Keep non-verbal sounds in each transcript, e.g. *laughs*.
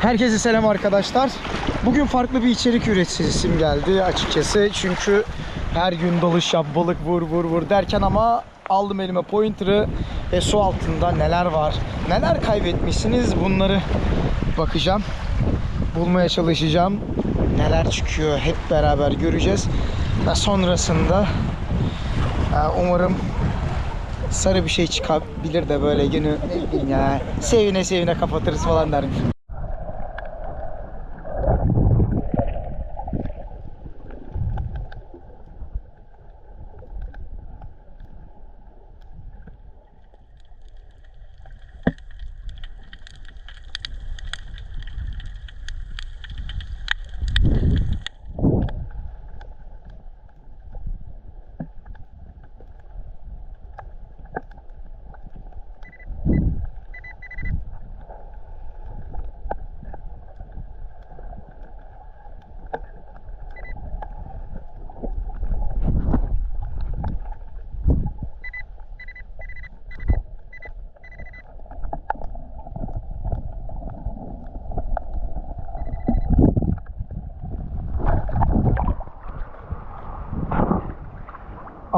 Herkese selam arkadaşlar. Bugün farklı bir içerik üretisim geldi açıkçası. Çünkü her gün dalış yap, balık vur vur vur derken ama aldım elime pointer'ı ve su altında neler var, neler kaybetmişsiniz bunları bakacağım. Bulmaya çalışacağım. Neler çıkıyor hep beraber göreceğiz. Ve sonrasında e, umarım sarı bir şey çıkabilir de böyle günü ya sevine sevine kapatırız falan derim.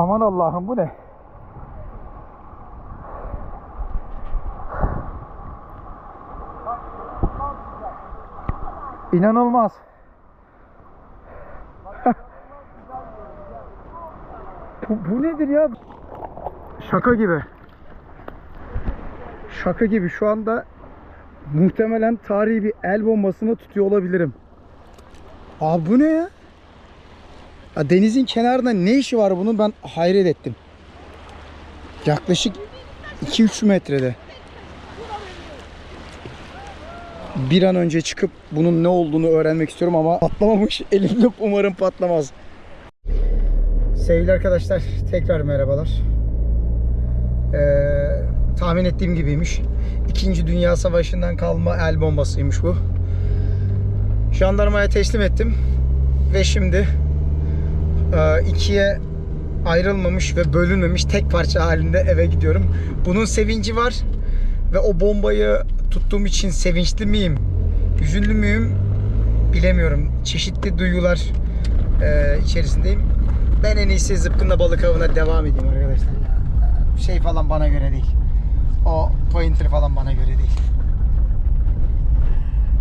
Aman Allah'ım bu ne? İnanılmaz. *laughs* bu, bu nedir ya? Şaka gibi. Şaka gibi. Şu anda muhtemelen tarihi bir el bombasını tutuyor olabilirim. Abi bu ne ya? Ya denizin kenarında ne işi var bunun ben hayret ettim. Yaklaşık 2-3 metrede. Bir an önce çıkıp bunun ne olduğunu öğrenmek istiyorum ama patlamamış. *laughs* Elimde umarım patlamaz. Sevgili arkadaşlar tekrar merhabalar. Ee, tahmin ettiğim gibiymiş. İkinci Dünya Savaşı'ndan kalma el bombasıymış bu. Jandarmaya teslim ettim. Ve şimdi ikiye ayrılmamış ve bölünmemiş tek parça halinde eve gidiyorum. Bunun sevinci var ve o bombayı tuttuğum için sevinçli miyim, üzünlü müyüm bilemiyorum. Çeşitli duygular e, içerisindeyim. Ben en iyisi zıpkınla balık avına devam edeyim arkadaşlar. Şey falan bana göre değil. O pointer falan bana göre değil.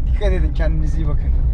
Dikkat edin kendinize iyi bakın.